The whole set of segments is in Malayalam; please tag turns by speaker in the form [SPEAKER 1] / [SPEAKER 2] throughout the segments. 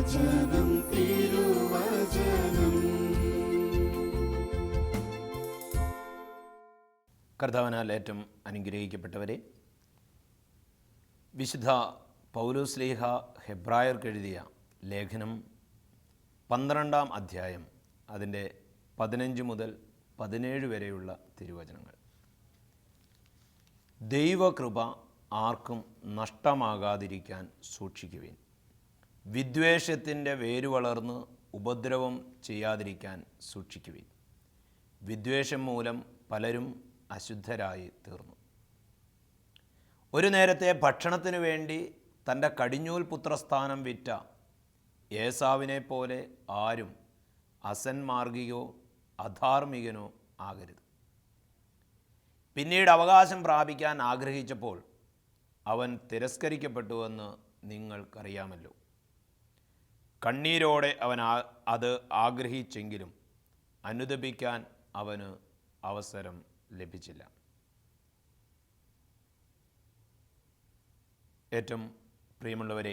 [SPEAKER 1] തിരുവചനം തിരുവചനം.
[SPEAKER 2] കർത്താവിനാൽ ഏറ്റവും അനുഗ്രഹിക്കപ്പെട്ടവരെ വിശുദ്ധ പൗലോസ്ലീഹ ഹെബ്രായർക്കെഴുതിയ ലേഖനം പന്ത്രണ്ടാം അധ്യായം അതിന്റെ പതിനഞ്ച് മുതൽ പതിനേഴ് വരെയുള്ള തിരുവചനങ്ങൾ. ദൈവകൃപ ആർക്കും നഷ്ടമാകാതിരിക്കാൻ സൂക്ഷിക്കുവിൻ. വിദ്വേഷത്തിന്റെ വേര് വളർന്ന് ഉപദ്രവം ചെയ്യാതിരിക്കാൻ സൂക്ഷിക്കുവിൻ. വിദ്വേഷം മൂലം പലരും അശുദ്ധരായി തീർന്നു. ഒരു നേരത്തെ ഭക്ഷണത്തിനു വേണ്ടി തന്റെ കടിഞ്ഞൂൽ പുത്രസ്ഥാനം വിറ്റ ഏസാവിനെ പോലെ ആരും അസന്മാർഗികോ അധാർമികനോ ആകരുത്. പിന്നീട് അവകാശം പ്രാപിക്കാൻ ആഗ്രഹിച്ചപ്പോൾ അവൻ തിരസ്കരിക്കപ്പെട്ടുവെന്ന് നിങ്ങൾക്കറിയാമല്ലോ. കണ്ണീരോടെ അവൻ അത് ആഗ്രഹിച്ചെങ്കിലും അനുദപിക്കാൻ അവന് അവസരം ലഭിച്ചില്ല. ഏറ്റവും പ്രിയമുള്ളവരെ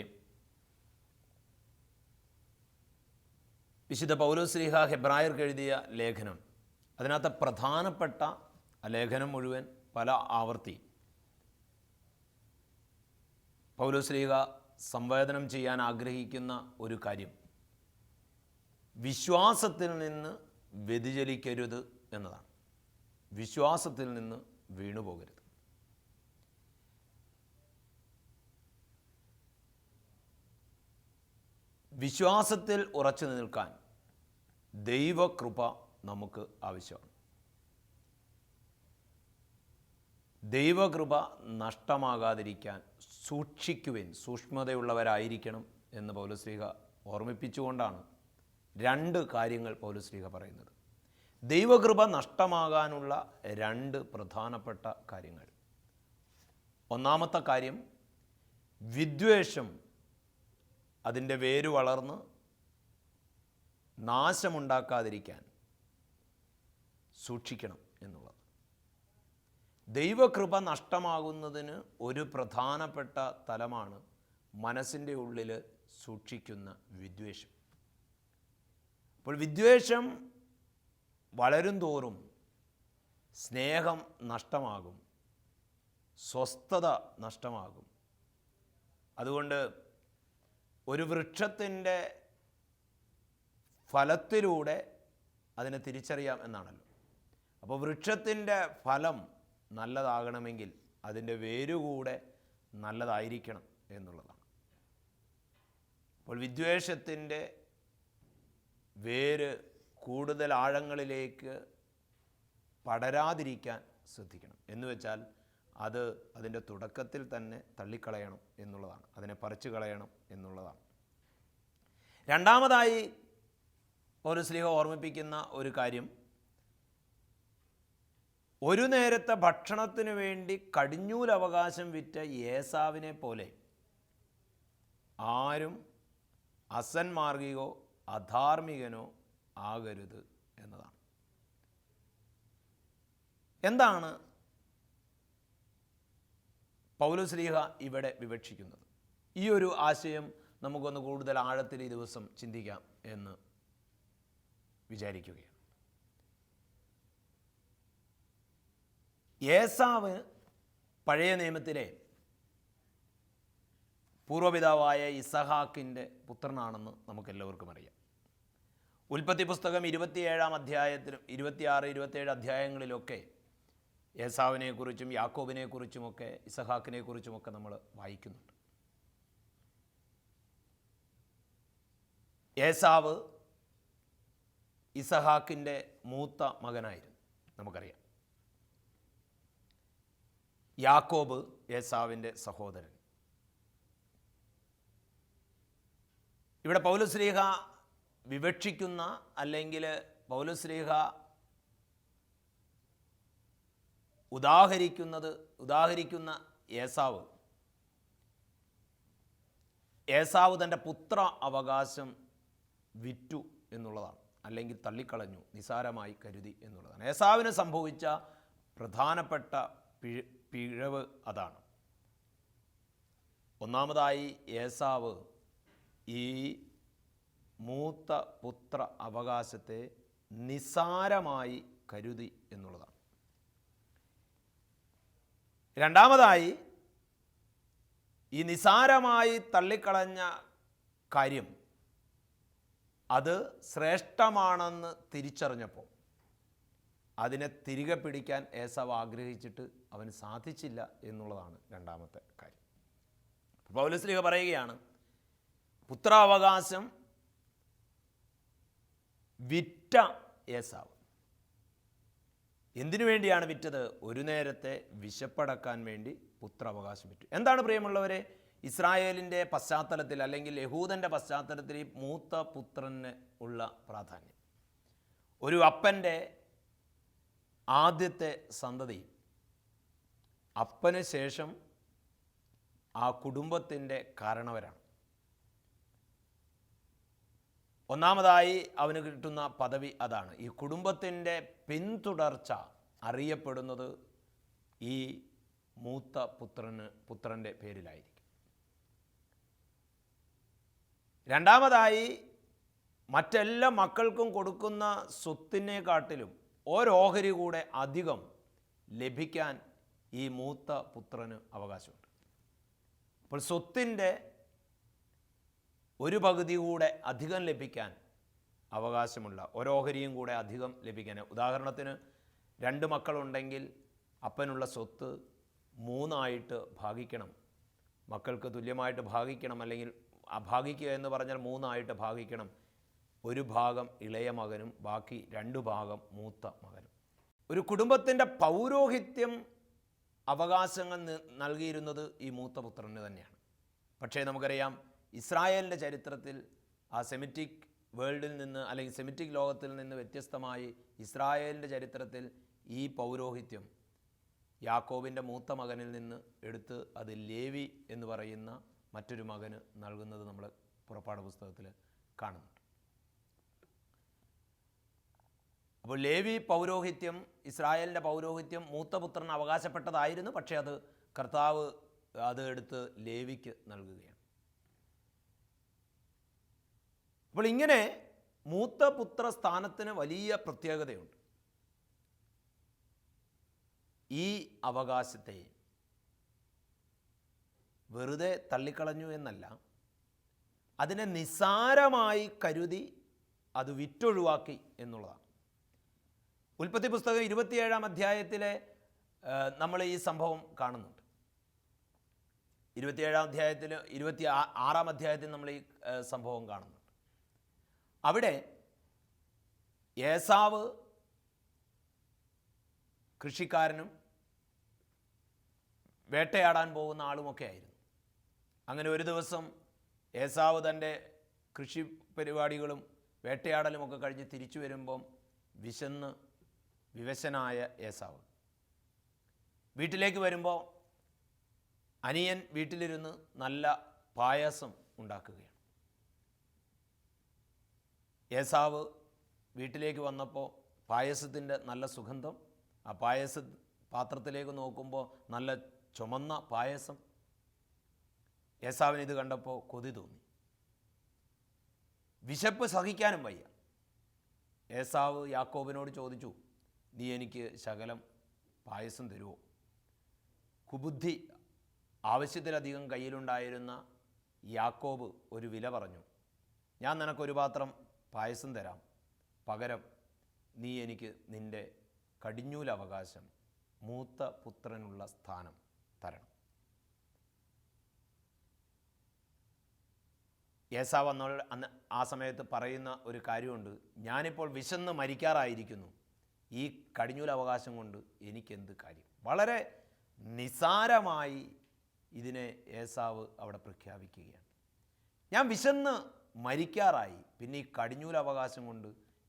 [SPEAKER 2] വിശുദ്ധ പൗലോസ്ലിഹ ഹെബ്രായർക്ക് എഴുതിയ ലേഖനം അതിനകത്ത് പ്രധാനപ്പെട്ട ലേഖനം മുഴുവൻ പല ആവർത്തി. പൗലോസ്ലിഹ സംവേദനം ചെയ്യാൻ ആഗ്രഹിക്കുന്ന ഒരു കാര്യം. വിശ്വാസത്തിൽ നിന്ന് വ്യതിചലിക്കരുത് എന്നതാണ്. വിശ്വാസത്തിൽ നിന്ന് വീണുപോകരുത് വിശ്വാസത്തിൽ ഉറച്ചു നിൽക്കാൻ ദൈവകൃപ നമുക്ക് ആവശ്യമാണ്. ദൈവകൃപ നഷ്ടമാകാതിരിക്കാൻ സൂക്ഷിക്കുവിൻ സൂക്ഷ്മതയുള്ളവരായിരിക്കണം എന്ന് പൗലശ്രീഹ ഓർമ്മിപ്പിച്ചുകൊണ്ടാണ് രണ്ട് കാര്യങ്ങൾ പൗലശ്രീഹ പറയുന്നത്. ദൈവകൃപ നഷ്ടമാകാനുള്ള രണ്ട് പ്രധാനപ്പെട്ട കാര്യങ്ങൾ. ഒന്നാമത്തെ കാര്യം വിദ്വേഷം അതിന്റെ വേര് വളർന്ന് നാശമുണ്ടാക്കാതിരിക്കാൻ സൂക്ഷിക്കണം എന്നുള്ളത്. ദൈവകൃപ നഷ്ടമാകുന്നതിന് ഒരു പ്രധാനപ്പെട്ട തലമാണ് മനസ്സിന്റെ ഉള്ളിൽ സൂക്ഷിക്കുന്ന വിദ്വേഷം. അപ്പോൾ വിദ്വേഷം വളരും തോറും സ്നേഹം നഷ്ടമാകും സ്വസ്ഥത നഷ്ടമാകും. അതുകൊണ്ട് ഒരു വൃക്ഷത്തിന്റെ ഫലത്തിലൂടെ അതിനെ തിരിച്ചറിയാം എന്നാണല്ലോ. അപ്പോൾ വൃക്ഷത്തിന്റെ ഫലം നല്ലതാകണമെങ്കിൽ അതിന്റെ വേരുകൂടെ നല്ലതായിരിക്കണം എന്നുള്ളതാണ്. അപ്പോൾ വിദ്വേഷത്തിന്റെ വേര് കൂടുതൽ ആഴങ്ങളിലേക്ക് പടരാതിരിക്കാൻ ശ്രദ്ധിക്കണം. എന്ന് വെച്ചാൽ അത് അതിന്റെ തുടക്കത്തിൽ തന്നെ തള്ളിക്കളയണം എന്നുള്ളതാണ്. അതിനെ പറിച്ചു കളയണം എന്നുള്ളതാണ്. രണ്ടാമതായി ഒരു സ്ലീഹ ഓർമ്മിപ്പിക്കുന്ന ഒരു കാര്യം ഒരു നേരത്തെ ഭക്ഷണത്തിന് വേണ്ടി കടിഞ്ഞൂലവകാശം വിറ്റ ഏസാവിനെ പോലെ ആരും അസന്മാർഗികോ അധാർമികനോ ആകരുത് എന്നതാണ്. എന്താണ് പൗലുസ്ലീഹ ഇവിടെ വിവക്ഷിക്കുന്നത്? ഈ ഒരു ആശയം നമുക്കൊന്ന് കൂടുതൽ ആഴത്തിൽ ഈ ദിവസം ചിന്തിക്കാം എന്ന് വിചാരിക്കുകയാണ്. ഏസാവ് പഴയ നിയമത്തിലെ പൂർവപിതാവായ ഇസഹാക്കിന്റെ പുത്രനാണെന്ന് നമുക്കെല്ലാവർക്കും അറിയാം. ഉൽപ്പത്തി പുസ്തകം ഇരുപത്തിയേഴാം അധ്യായത്തിലും ഇരുപത്തിയാറ് ഇരുപത്തിയേഴ് അധ്യായങ്ങളിലൊക്കെ ഏസാവിനെക്കുറിച്ചും യാക്കോബിനെക്കുറിച്ചുമൊക്കെ ഇസഹാക്കിനെക്കുറിച്ചുമൊക്കെ നമ്മൾ വായിക്കുന്നുണ്ട്. ഏസാവ് ഇസഹാക്കിന്റെ മൂത്ത മകനായിരുന്നു നമുക്കറിയാം. യാക്കോബ് ഏസാവിന്റെ സഹോദരൻ. ഇവിടെ പൗലശ്രീഹ വിവക്ഷിക്കുന്ന അല്ലെങ്കിൽ പൗലശ്രീഹ ഉദാഹരിക്കുന്നത് ഉദാഹരിക്കുന്ന ഏസാവ്. ഏസാവ് തന്റെ പുത്ര അവകാശം വിറ്റു എന്നുള്ളതാണ്. അല്ലെങ്കിൽ തള്ളിക്കളഞ്ഞു നിസാരമായി കരുതി എന്നുള്ളതാണ്. ഏസാവിന് സംഭവിച്ച പ്രധാനപ്പെട്ട പിഴ പിഴവ് അതാണ്. ഒന്നാമതായി ഏസാവ് ഈ മൂത്ത പുത്ര അവകാശത്തെ നിസാരമായി കരുതി എന്നുള്ളതാണ്. രണ്ടാമതായി ഈ നിസാരമായി തള്ളിക്കളഞ്ഞ കാര്യം അത് ശ്രേഷ്ഠമാണെന്ന് തിരിച്ചറിഞ്ഞപ്പോൾ അതിനെ തിരികെ പിടിക്കാൻ ഏസാവ് ആഗ്രഹിച്ചിട്ട് അവന് സാധിച്ചില്ല എന്നുള്ളതാണ് രണ്ടാമത്തെ കാര്യം. പൗലസ്ലിഹ പറയുകയാണ് പുത്രാവകാശം വിറ്റ ഏസാവ്. എന്തിനു വേണ്ടിയാണ് വിറ്റത്? ഒരു നേരത്തെ വിശപ്പടക്കാൻ വേണ്ടി പുത്രാവകാശം വിറ്റു. എന്താണ് പ്രിയമുള്ളവരെ? ഇസ്രായേലിന്റെ പശ്ചാത്തലത്തിൽ അല്ലെങ്കിൽ യഹൂദന്റെ പശ്ചാത്തലത്തിൽ ഈ മൂത്ത പുത്രന് ഉള്ള പ്രാധാന്യം. ഒരു അപ്പന്റെ ആദ്യത്തെ സന്തതി അപ്പന് ശേഷം ആ കുടുംബത്തിന്റെ കാരണവരാണ്. ഒന്നാമതായി അവന് കിട്ടുന്ന പദവി അതാണ്. ഈ കുടുംബത്തിന്റെ പിന്തുടർച്ച അറിയപ്പെടുന്നത് ഈ മൂത്ത പുത്രന് പുത്രന്റെ പേരിലായിരിക്കും. രണ്ടാമതായി മറ്റെല്ലാ മക്കൾക്കും കൊടുക്കുന്ന സ്വത്തിനെക്കാട്ടിലും ഓരോഹരി കൂടെ അധികം ലഭിക്കാൻ ഈ മൂത്ത പുത്രന് അവകാശമുണ്ട്. അപ്പോൾ സ്വത്തിന്റെ ഒരു പകുതി കൂടെ അധികം ലഭിക്കാൻ അവകാശമുള്ള ഓരോഹരിയും കൂടെ അധികം ലഭിക്കാൻ. ഉദാഹരണത്തിന് രണ്ട് മക്കളുണ്ടെങ്കിൽ അപ്പനുള്ള സ്വത്ത് മൂന്നായിട്ട് ഭാഗിക്കണം. മക്കൾക്ക് തുല്യമായിട്ട് ഭാഗിക്കണം അല്ലെങ്കിൽ ഭാഗിക്കുക എന്ന് പറഞ്ഞാൽ മൂന്നായിട്ട് ഭാഗിക്കണം. ഒരു ഭാഗം ഇളയ മകനും ബാക്കി രണ്ട് ഭാഗം മൂത്ത മകനും. ഒരു കുടുംബത്തിന്റെ പൗരോഹിത്യം അവകാശങ്ങൾ നൽകിയിരുന്നത് ഈ മൂത്ത പുത്രന് തന്നെയാണ്. പക്ഷേ നമുക്കറിയാം ഇസ്രായേലിന്റെ ചരിത്രത്തിൽ ആ സെമിറ്റിക് വേൾഡിൽ നിന്ന് അല്ലെങ്കിൽ സെമിറ്റിക് ലോകത്തിൽ നിന്ന് വ്യത്യസ്തമായി ഇസ്രായേലിന്റെ ചരിത്രത്തിൽ ഈ പൗരോഹിത്യം യാക്കോബിന്റെ മൂത്ത മകനിൽ നിന്ന് എടുത്ത് അത് ലേവി എന്ന് പറയുന്ന മറ്റൊരു മകന് നൽകുന്നത് നമ്മൾ പുറപ്പാട് പുസ്തകത്തിൽ കാണുന്നുണ്ട്. അപ്പോൾ ലേവി പൗരോഹിത്യം ഇസ്രായേലിന്റെ പൗരോഹിത്യം മൂത്തപുത്രന് അവകാശപ്പെട്ടതായിരുന്നു. പക്ഷേ അത് കർത്താവ് അത് എടുത്ത് ലേവിക്ക് നൽകുകയാണ്. അപ്പോൾ ഇങ്ങനെ മൂത്തപുത്ര സ്ഥാനത്തിന് വലിയ പ്രത്യേകതയുണ്ട്. ഈ അവകാശത്തെ വെറുതെ തള്ളിക്കളഞ്ഞു എന്നല്ല അതിനെ നിസ്സാരമായി കരുതി അത് വിറ്റൊഴിവാക്കി എന്നുള്ളതാണ്. ഉൽപ്പത്തി പുസ്തകം ഇരുപത്തിയേഴാം അധ്യായത്തിലെ നമ്മൾ ഈ സംഭവം കാണുന്നുണ്ട്. ഇരുപത്തിയേഴാം അധ്യായത്തിൽ ഇരുപത്തി ആറാം അധ്യായത്തിൽ നമ്മൾ ഈ സംഭവം കാണുന്നുണ്ട്. അവിടെ ഏസാവ് കൃഷിക്കാരനും വേട്ടയാടാൻ പോകുന്ന ആളുമൊക്കെ ആയിരുന്നു. അങ്ങനെ ഒരു ദിവസം ഏസാവ് തന്റെ കൃഷി പരിപാടികളും വേട്ടയാടലുമൊക്കെ കഴിഞ്ഞ് തിരിച്ചു വരുമ്പം വിശന്ന് വിവശനായ ഏസാവ്. വീട്ടിലേക്ക് വരുമ്പോൾ അനിയൻ വീട്ടിലിരുന്ന് നല്ല പായസം ഉണ്ടാക്കുകയാണ്. ഏസാവ് വീട്ടിലേക്ക് വന്നപ്പോൾ പായസത്തിന്റെ നല്ല സുഗന്ധം ആ പായസ പാത്രത്തിലേക്ക് നോക്കുമ്പോൾ നല്ല ചുമന്ന പായസം. ഏസാവിന് ഇത് കണ്ടപ്പോൾ കൊതി തോന്നി. വിശപ്പ് സഹിക്കാനും വയ്യ. ഏസാവ് യാക്കോബിനോട് ചോദിച്ചു നീ എനിക്ക് ശകലം പായസം തരുമോ കുബുദ്ധി ആവശ്യത്തിലധികം കയ്യിലുണ്ടായിരുന്ന യാക്കോബ് ഒരു വില പറഞ്ഞു. ഞാൻ നിനക്കൊരു പാത്രം പായസം തരാം. പകരം നീ എനിക്ക് നിന്റെ കടിഞ്ഞൂലവകാശം മൂത്ത പുത്രനുള്ള സ്ഥാനം തരണം. ഏസാവ് അന്ന് അന്ന് ആ സമയത്ത് പറയുന്ന ഒരു കാര്യമുണ്ട്. ഞാനിപ്പോൾ വിശന്ന് മരിക്കാറായിരിക്കുന്നു. ഈ കടിഞ്ഞൂലവകാശം കൊണ്ട് എനിക്കെന്ത് കാര്യം? വളരെ നിസാരമായി ഇതിനെ ഏസാവ് അവിടെ പ്രഖ്യാപിക്കുകയാണ്. ഞാൻ വിശന്ന് മരിക്കാറായി പിന്നെ ഈ കടിഞ്ഞൂലവകാശം കൊണ്ട്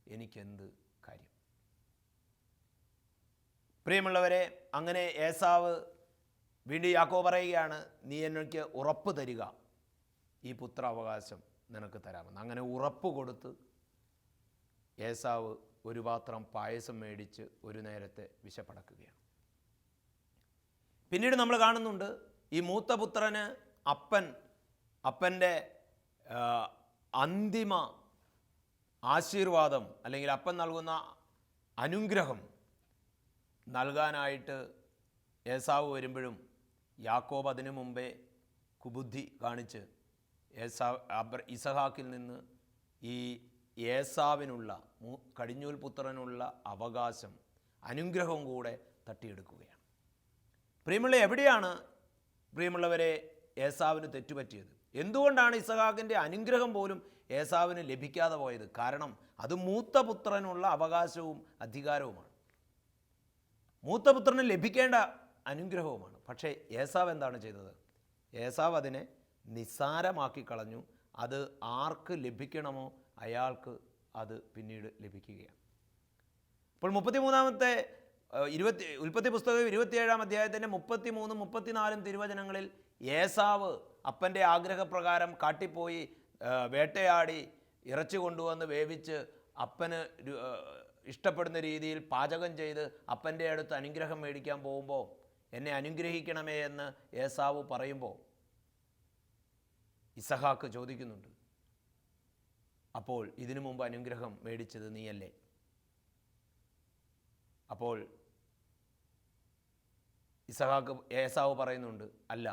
[SPEAKER 2] എനിക്കെന്ത് കാര്യം? പ്രിയമുള്ളവരെ അങ്ങനെ ഏസാവ് വീണ്ടും യാക്കോ പറയുകയാണ് നീ എനിക്ക് ഉറപ്പ് തരിക. ഈ പുത്രാവകാശം നിനക്ക് തരാമെന്ന്. അങ്ങനെ ഉറപ്പ് കൊടുത്ത് ഏസാവ് ഒരു പാത്രം പായസം മേടിച്ച് ഒരു നേരത്തെ വിശപ്പടക്കുകയാണ്. പിന്നീട് നമ്മൾ കാണുന്നുണ്ട് ഈ മൂത്ത പുത്രന് അപ്പൻ അപ്പന്റെ അന്തിമ ആശീർവാദം അല്ലെങ്കിൽ അപ്പൻ നൽകുന്ന അനുഗ്രഹം നൽകാനായിട്ട് ഏസാവ് വരുമ്പോഴും യാക്കോബ് അതിനു മുമ്പേ കുബുദ്ധി കാണിച്ച് ഏസാ അബ്ര ഇസഹാക്കിൽ നിന്ന് ഈ ഏസാവിനുള്ള കടിഞ്ഞൂൽ പുത്രനുള്ള അവകാശം അനുഗ്രഹവും കൂടെ തട്ടിയെടുക്കുകയാണ്. പ്രിയമുള്ള എവിടെയാണ് പ്രിയമുള്ളവരെ ഏസാവിന് തെറ്റുപറ്റിയത്? എന്തുകൊണ്ടാണ് ഇസഹാക്കിന്റെ അനുഗ്രഹം പോലും ഏസാവിന് ലഭിക്കാതെ പോയത്? കാരണം അത് മൂത്തപുത്രനുള്ള അവകാശവും അധികാരവുമാണ്. മൂത്ത പുത്രന് ലഭിക്കേണ്ട അനുഗ്രഹവുമാണ്. പക്ഷേ ഏസാവ് എന്താണ് ചെയ്തത്? ഏസാവ് അതിനെ നിസ്സാരമാക്കി കളഞ്ഞു. അത് ആർക്ക് ലഭിക്കണമോ അയാൾക്ക് അത് പിന്നീട് ലഭിക്കുകയാണ്. അപ്പോൾ മുപ്പത്തിമൂന്നാമത്തെ ഇരുപത്തി ഉൽപ്പത്തി പുസ്തകം ഇരുപത്തിയേഴാം അധ്യായത്തിന്റെ മുപ്പത്തി മൂന്നും മുപ്പത്തിനാലും തിരുവചനങ്ങളിൽ ഏസാവ് അപ്പന്റെ ആഗ്രഹപ്രകാരം കാട്ടിപ്പോയി വേട്ടയാടി ഇറച്ചി കൊണ്ടുവന്ന് വേവിച്ച് അപ്പന് ഇഷ്ടപ്പെടുന്ന രീതിയിൽ പാചകം ചെയ്ത് അപ്പന്റെ അടുത്ത് അനുഗ്രഹം മേടിക്കാൻ പോകുമ്പോൾ എന്നെ അനുഗ്രഹിക്കണമേ എന്ന് ഏസാവ് പറയുമ്പോൾ ഇസഹാക്ക് ചോദിക്കുന്നുണ്ട്. അപ്പോൾ ഇതിനു മുമ്പ് അനുഗ്രഹം മേടിച്ചത് നീയല്ലേ? അപ്പോൾ ഇസഹാക്ക് ഏസാവ് പറയുന്നുണ്ട് അല്ല.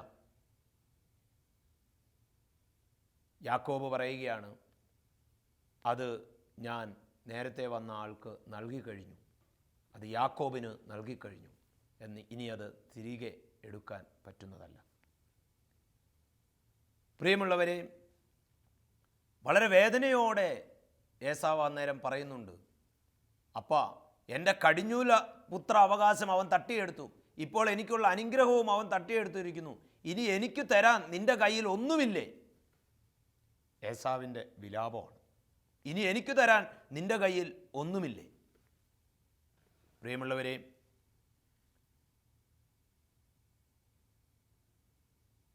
[SPEAKER 2] യാക്കോബ് പറയുകയാണ് അത് ഞാൻ നേരത്തെ വന്ന ആൾക്ക് നൽകിക്കഴിഞ്ഞു അത് യാക്കോബിന് നൽകിക്കഴിഞ്ഞു എന്ന് ഇനി അത് തിരികെ എടുക്കാൻ പറ്റുന്നതല്ല. പ്രിയമുള്ളവരെ വളരെ വേദനയോടെ ഏസാവ് അന്നേരം പറയുന്നുണ്ട് അപ്പ എന്റെ കടിഞ്ഞൂല പുത്ര അവകാശം അവൻ തട്ടിയെടുത്തു. ഇപ്പോൾ എനിക്കുള്ള അനുഗ്രഹവും അവൻ തട്ടിയെടുത്തിരിക്കുന്നു. ഇനി എനിക്ക് തരാൻ നിന്റെ കയ്യിൽ ഒന്നുമില്ലേ? ഏസാവിന്റെ വിലാപമാണ്. ഇനി എനിക്ക് തരാൻ നിന്റെ കയ്യിൽ ഒന്നുമില്ലേ? പ്രിയമുള്ളവരെ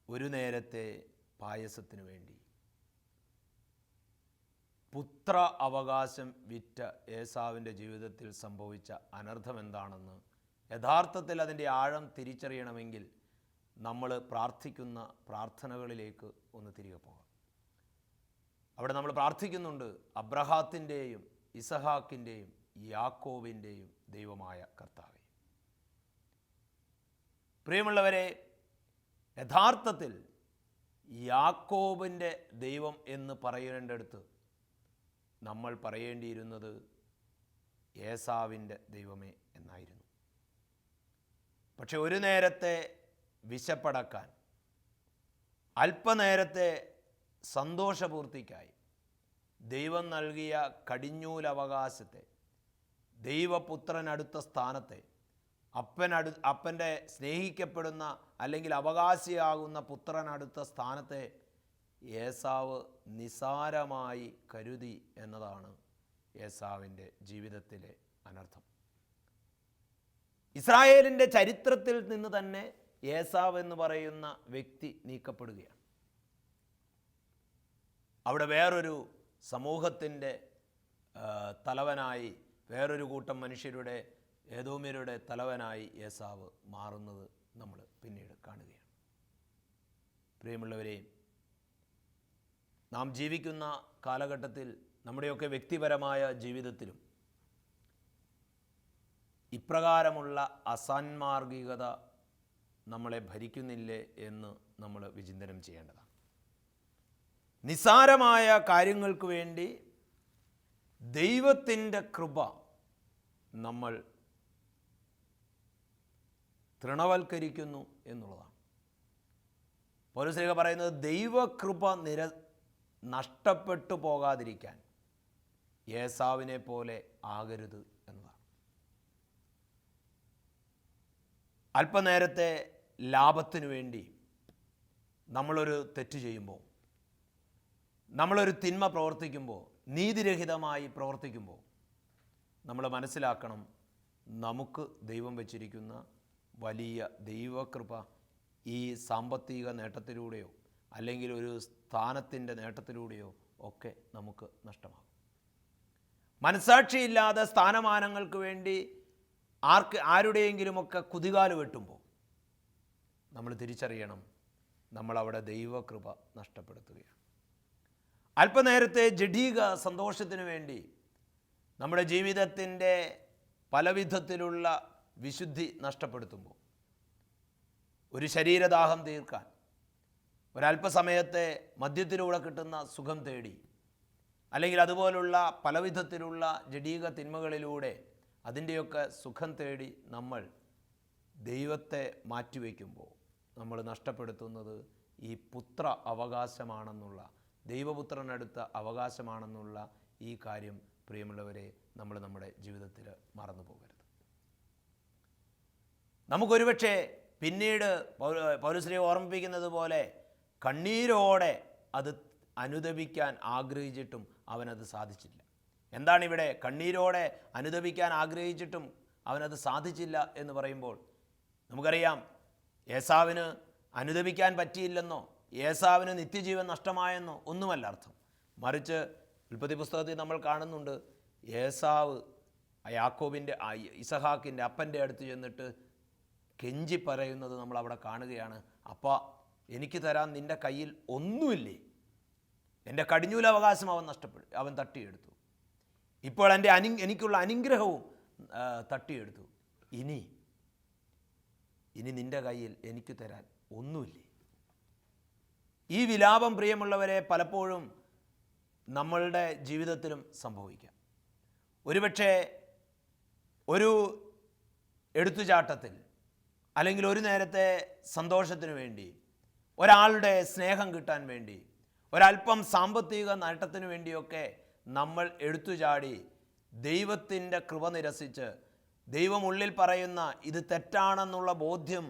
[SPEAKER 2] ഒരു നേരത്തെ പായസത്തിനു വേണ്ടി പുത്ര അവകാശം വിറ്റ ഏസാവിന്റെ ജീവിതത്തിൽ സംഭവിച്ച അനർത്ഥം എന്താണെന്ന് യഥാർത്ഥത്തിൽ അതിന്റെ ആഴം തിരിച്ചറിയണമെങ്കിൽ നമ്മൾ പ്രാർത്ഥിക്കുന്ന പ്രാർത്ഥനകളിലേക്ക് ഒന്ന് തിരികെ പോകാം. അവിടെ നമ്മൾ പ്രാർത്ഥിക്കുന്നുണ്ട് അബ്രഹാത്തിന്റെയും ഇസഹാക്കിന്റെയും യാക്കോവിന്റെയും ദൈവമായ കർത്താവെ. പ്രിയമുള്ളവരെ യഥാർത്ഥത്തിൽ യാക്കോബിന്റെ ദൈവം എന്ന് പറയേണ്ടടുത്ത് നമ്മൾ പറയേണ്ടിയിരുന്നത് ഏസാവിന്റെ ദൈവമേ എന്നായിരുന്നു. പക്ഷെ ഒരു നേരത്തെ വിശപ്പടക്കാൻ അല്പനേരത്തെ സന്തോഷപൂർത്തിക്കായി ദൈവം നൽകിയ കടിഞ്ഞൂലവകാശത്തെ ദൈവപുത്രനടുത്ത സ്ഥാനത്തെ അപ്പനടു അപ്പന്റെ സ്നേഹിക്കപ്പെടുന്ന അല്ലെങ്കിൽ അവകാശിയാകുന്ന പുത്രനടുത്ത സ്ഥാനത്തെ ഏസാവ് നിസാരമായി കരുതി എന്നതാണ് ഏസാവിന്റെ ജീവിതത്തിലെ അനർത്ഥം. ഇസ്രായേലിന്റെ ചരിത്രത്തിൽ നിന്ന് തന്നെ ഏസാവ് എന്ന് പറയുന്ന വ്യക്തി നീക്കപ്പെടുകയാണ്. അവിടെ വേറൊരു സമൂഹത്തിന്റെ തലവനായി വേറൊരു കൂട്ടം മനുഷ്യരുടെ ഏതോമ്യരുടെ തലവനായി ഏസാവ് മാറുന്നത് നമ്മൾ പിന്നീട് കാണുകയാണ്. പ്രിയമുള്ളവരെ നാം ജീവിക്കുന്ന കാലഘട്ടത്തിൽ നമ്മുടെയൊക്കെ വ്യക്തിപരമായ ജീവിതത്തിലും ഇപ്രകാരമുള്ള അസാൻമാർഗികത നമ്മളെ ഭരിക്കുന്നില്ലേ എന്ന് നമ്മൾ വിചിന്തനം ചെയ്യേണ്ടതാണ്. നിസാരമായ കാര്യങ്ങൾക്ക് വേണ്ടി ദൈവത്തിന്റെ കൃപ നമ്മൾ തൃണവൽക്കരിക്കുന്നു എന്നുള്ളതാണ്. പൗരസ്ലിക പറയുന്നത് ദൈവകൃപ നിര നഷ്ടപ്പെട്ടു പോകാതിരിക്കാൻ ഏസാവിനെ പോലെ ആകരുത് എന്നതാണ്. അല്പനേരത്തെ ലാഭത്തിനു വേണ്ടി നമ്മളൊരു തെറ്റ് ചെയ്യുമ്പോൾ നമ്മളൊരു തിന്മ പ്രവർത്തിക്കുമ്പോൾ നീതിരഹിതമായി പ്രവർത്തിക്കുമ്പോൾ നമ്മൾ മനസ്സിലാക്കണം നമുക്ക് ദൈവം വച്ചിരിക്കുന്ന വലിയ ദൈവകൃപ ഈ സാമ്പത്തിക നേട്ടത്തിലൂടെയോ അല്ലെങ്കിൽ ഒരു സ്ഥാനത്തിന്റെ നേട്ടത്തിലൂടെയോ ഒക്കെ നമുക്ക് നഷ്ടമാകും. മനസാക്ഷിയില്ലാതെ സ്ഥാനമാനങ്ങൾക്ക് വേണ്ടി ആർക്ക് ആരുടെയെങ്കിലുമൊക്കെ കുതികാൽ വെട്ടുമ്പോൾ നമ്മൾ തിരിച്ചറിയണം നമ്മളവിടെ ദൈവകൃപ നഷ്ടപ്പെടുത്തുകയാണ്. അല്പനേരത്തെ ജഡീക സന്തോഷത്തിനു വേണ്ടി നമ്മുടെ ജീവിതത്തിന്റെ പലവിധത്തിലുള്ള വിശുദ്ധി നഷ്ടപ്പെടുത്തുമ്പോൾ ഒരു ശരീരദാഹം തീർക്കാൻ ഒരല്പസമയത്തെ മദ്യത്തിലൂടെ കിട്ടുന്ന സുഖം തേടി. അല്ലെങ്കിൽ അതുപോലുള്ള പലവിധത്തിലുള്ള ജഡീക തിന്മകളിലൂടെ അതിന്റെയൊക്കെ സുഖം തേടി നമ്മൾ ദൈവത്തെ മാറ്റിവെക്കുമ്പോൾ നമ്മൾ നഷ്ടപ്പെടുത്തുന്നത് ഈ പുത്ര അവകാശമാണെന്നുള്ള ദൈവപുത്രനടുത്ത അവകാശമാണെന്നുള്ള ഈ കാര്യം പ്രിയമുള്ളവരെ നമ്മൾ നമ്മുടെ ജീവിതത്തിൽ മറന്നു പോകരുത്. നമുക്കൊരുപക്ഷെ പിന്നീട് പൗരശ്രീ ഓർമ്മിപ്പിക്കുന്നത് പോലെ കണ്ണീരോടെ അത് അനുദപിക്കാൻ ആഗ്രഹിച്ചിട്ടും അവനത് സാധിച്ചില്ല. എന്താണിവിടെ കണ്ണീരോടെ അനുദപിക്കാൻ ആഗ്രഹിച്ചിട്ടും അവനത് സാധിച്ചില്ല എന്ന് പറയുമ്പോൾ നമുക്കറിയാം ഏസാവിന് അനുദപിക്കാൻ പറ്റിയില്ലെന്നോ ഏസാവിന് നിത്യജീവൻ നഷ്ടമായെന്നോ ഒന്നുമല്ല അർത്ഥം. മറിച്ച് ഉൽപ്പത്തി പുസ്തകത്തിൽ നമ്മൾ കാണുന്നുണ്ട് ഏസാവ് യാക്കോബിന്റെ ഇസഹാക്കിന്റെ അപ്പന്റെ അടുത്ത് ചെന്നിട്ട് കെഞ്ചി പറയുന്നത് നമ്മൾ അവിടെ കാണുകയാണ്. അപ്പ എനിക്ക് തരാൻ നിന്റെ കയ്യിൽ ഒന്നുമില്ലേ? എന്റെ കടിഞ്ഞൂലവകാശം അവൻ നഷ്ടപ്പെട്ടു അവൻ തട്ടിയെടുത്തു. ഇപ്പോൾ എന്റെ അനി എനിക്കുള്ള അനുഗ്രഹവും തട്ടിയെടുത്തു. ഇനി ഇനി നിന്റെ കയ്യിൽ എനിക്ക് തരാൻ ഒന്നുമില്ലേ? ഈ വിലാപം പ്രിയമുള്ളവരെ പലപ്പോഴും നമ്മളുടെ ജീവിതത്തിലും സംഭവിക്കാം. ഒരുപക്ഷെ ഒരു എടുത്തുചാട്ടത്തിൽ അല്ലെങ്കിൽ ഒരു നേരത്തെ സന്തോഷത്തിന് വേണ്ടി ഒരാളുടെ സ്നേഹം കിട്ടാൻ വേണ്ടി ഒരല്പം സാമ്പത്തിക നേട്ടത്തിന് വേണ്ടിയൊക്കെ നമ്മൾ എടുത്തുചാടി ദൈവത്തിന്റെ കൃപ നിരസിച്ച് ദൈവമുള്ളിൽ പറയുന്ന ഇത് തെറ്റാണെന്നുള്ള ബോധ്യം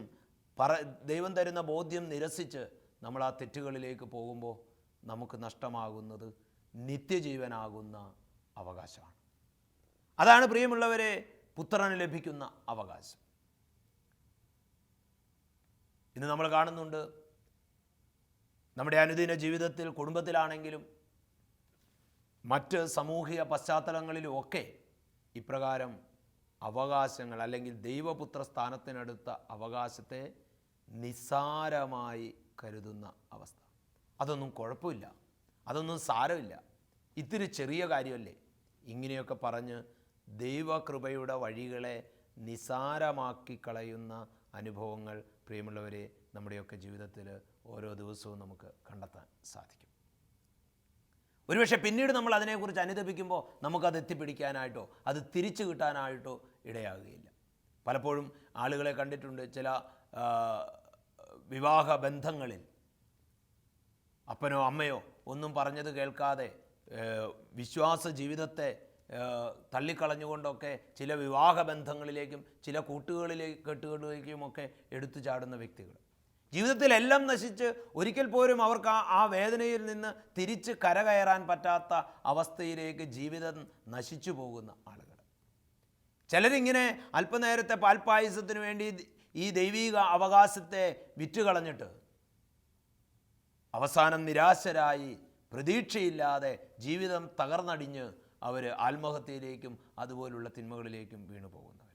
[SPEAKER 2] പറ ദൈവം തരുന്ന ബോധ്യം നിരസിച്ച് നമ്മൾ ആ തെറ്റുകളിലേക്ക് പോകുമ്പോൾ നമുക്ക് നഷ്ടമാകുന്നത് നിത്യജീവനാകുന്ന അവകാശമാണ്. അതാണ് പ്രിയമുള്ളവരെ പുത്രന് ലഭിക്കുന്ന അവകാശം. ഇന്ന് നമ്മൾ കാണുന്നുണ്ട് നമ്മുടെ അനുദിന ജീവിതത്തിൽ കുടുംബത്തിലാണെങ്കിലും മറ്റ് സാമൂഹിക പശ്ചാത്തലങ്ങളിലും ഒക്കെ ഇപ്രകാരം അവകാശങ്ങൾ അല്ലെങ്കിൽ ദൈവപുത്ര സ്ഥാനത്തിനടുത്ത അവകാശത്തെ നിസ്സാരമായി കരുതുന്ന അവസ്ഥ. അതൊന്നും കുഴപ്പമില്ല. അതൊന്നും സാരമില്ല. ഇത്തിരി ചെറിയ കാര്യമല്ലേ? ഇങ്ങനെയൊക്കെ പറഞ്ഞ് ദൈവകൃപയുടെ വഴികളെ നിസാരമാക്കി കളയുന്ന അനുഭവങ്ങൾ പ്രിയമുള്ളവരെ നമ്മുടെയൊക്കെ ജീവിതത്തിൽ ഓരോ ദിവസവും നമുക്ക് കണ്ടെത്താൻ സാധിക്കും. ഒരുപക്ഷെ പിന്നീട് നമ്മൾ അതിനെക്കുറിച്ച് അനുദപിക്കുമ്പോൾ നമുക്കത് എത്തിപ്പിടിക്കാനായിട്ടോ അത് തിരിച്ചു കിട്ടാനായിട്ടോ ഇടയാകുകയില്ല. പലപ്പോഴും ആളുകളെ കണ്ടിട്ടുണ്ട് ചില വിവാഹ ബന്ധങ്ങളിൽ അപ്പനോ അമ്മയോ ഒന്നും പറഞ്ഞത് കേൾക്കാതെ വിശ്വാസ ജീവിതത്തെ തള്ളിക്കളഞ്ഞുകൊണ്ടൊക്കെ ചില വിവാഹ ബന്ധങ്ങളിലേക്കും ചില കൂട്ടുകളിലേക്ക് കെട്ടുകളിലേക്കുമൊക്കെ എടുത്തു ചാടുന്ന വ്യക്തികൾ. ജീവിതത്തിലെല്ലാം നശിച്ച് ഒരിക്കൽ പോലും അവർക്ക് ആ ആ വേദനയിൽ നിന്ന് തിരിച്ച് കരകയറാൻ പറ്റാത്ത അവസ്ഥയിലേക്ക് ജീവിതം നശിച്ചു പോകുന്ന ആളുകൾ. ചിലരിങ്ങനെ അല്പനേരത്തെ പാൽപ്പായസത്തിന് വേണ്ടി ഈ ദൈവീക അവകാശത്തെ വിറ്റുകളഞ്ഞിട്ട് അവസാനം നിരാശരായി പ്രതീക്ഷയില്ലാതെ ജീവിതം തകർന്നടിഞ്ഞ് അവർ ആത്മഹത്യയിലേക്കും അതുപോലുള്ള തിന്മകളിലേക്കും വീണു പോകുന്നവർ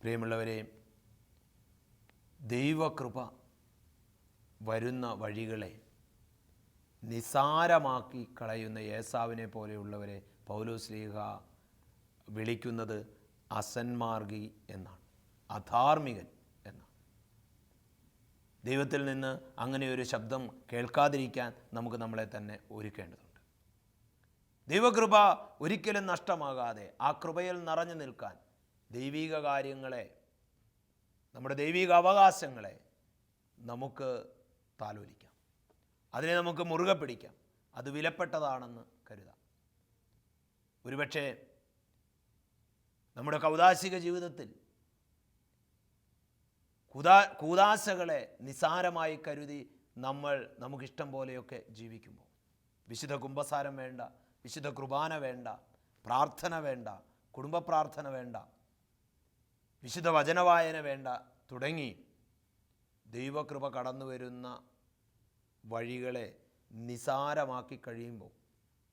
[SPEAKER 2] പ്രിയമുള്ളവരെ ദൈവകൃപ വരുന്ന വഴികളെ നിസാരമാക്കി കളയുന്ന യേസാവിനെ പോലെയുള്ളവരെ പൗലോസ്ലീഹ വിളിക്കുന്നത് അസന്മാർഗി എന്നാണ് അധാർമികൻ എന്നാണ്. ദൈവത്തിൽ നിന്ന് അങ്ങനെ ഒരു ശബ്ദം കേൾക്കാതിരിക്കാൻ നമുക്ക് നമ്മളെ തന്നെ ഒരുക്കേണ്ടതുണ്ട്. ദൈവകൃപ ഒരിക്കലും നഷ്ടമാകാതെ ആ കൃപയിൽ നിറഞ്ഞു നിൽക്കാൻ ദൈവിക കാര്യങ്ങളെ നമ്മുടെ ദൈവിക അവകാശങ്ങളെ നമുക്ക് താലോലിക്കാം. അതിനെ നമുക്ക് മുറുകെ പിടിക്കാം. അത് വിലപ്പെട്ടതാണെന്ന് കരുതാം. ഒരുപക്ഷെ നമ്മുടെ കൗതാശിക ജീവിതത്തിൽ കുതാ കൂതാശകളെ നിസാരമായി കരുതി നമ്മൾ നമുക്കിഷ്ടം പോലെയൊക്കെ ജീവിക്കുമ്പോൾ വിശുദ്ധ കുംഭസാരം വേണ്ട വിശുദ്ധ കുർബാന വേണ്ട പ്രാർത്ഥന വേണ്ട കുടുംബ പ്രാർത്ഥന വേണ്ട വിശുദ്ധ വചനവായന വേണ്ട തുടങ്ങി ദൈവകൃപ കടന്നു വരുന്ന വഴികളെ നിസാരമാക്കി കഴിയുമ്പോൾ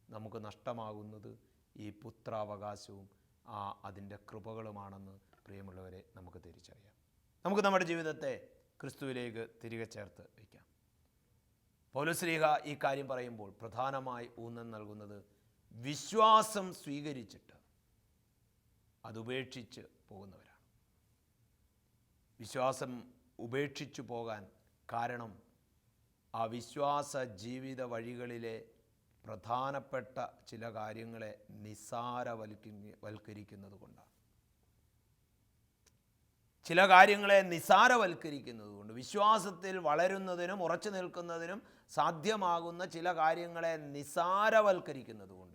[SPEAKER 2] നമുക്ക് നഷ്ടമാകുന്നത് ഈ പുത്രാവകാശവും ആ അതിന്റെ കൃപകളുമാണെന്ന് പ്രിയമുള്ളവരെ നമുക്ക് തിരിച്ചറിയാം. നമുക്ക് നമ്മുടെ ജീവിതത്തെ ക്രിസ്തുവിലേക്ക് തിരികെ ചേർത്ത് വയ്ക്കാം. പൗലശ്രീഹ ഈ കാര്യം പറയുമ്പോൾ പ്രധാനമായി ഊന്നൽ നൽകുന്നത് വിശ്വാസം സ്വീകരിച്ചിട്ട് അതുപേക്ഷിച്ച് പോകുന്നവരാണ്. വിശ്വാസം ഉപേക്ഷിച്ചു പോകാൻ കാരണം ആ വിശ്വാസ ജീവിത വഴികളിലെ പ്രധാനപ്പെട്ട ചില കാര്യങ്ങളെ നിസ്സാരവൽക്ക വൽക്കരിക്കുന്നത് കൊണ്ടാണ്. ചില കാര്യങ്ങളെ നിസാരവൽക്കരിക്കുന്നത് കൊണ്ട് വിശ്വാസത്തിൽ വളരുന്നതിനും ഉറച്ചു നിൽക്കുന്നതിനും സാധ്യമാകുന്ന ചില കാര്യങ്ങളെ നിസാരവൽക്കരിക്കുന്നത് കൊണ്ട്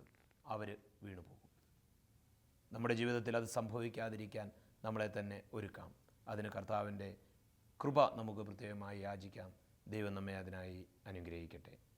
[SPEAKER 2] അവർ വീണുപോകും നമ്മുടെ ജീവിതത്തിൽ അത് സംഭവിക്കാതിരിക്കാൻ നമ്മളെ തന്നെ ഒരുക്കാം. അതിന് കർത്താവിന്റെ കൃപ നമുക്ക് പ്രത്യേകമായി യാചിക്കാം. ദൈവം നമ്മെ അതിനായി അനുഗ്രഹിക്കട്ടെ.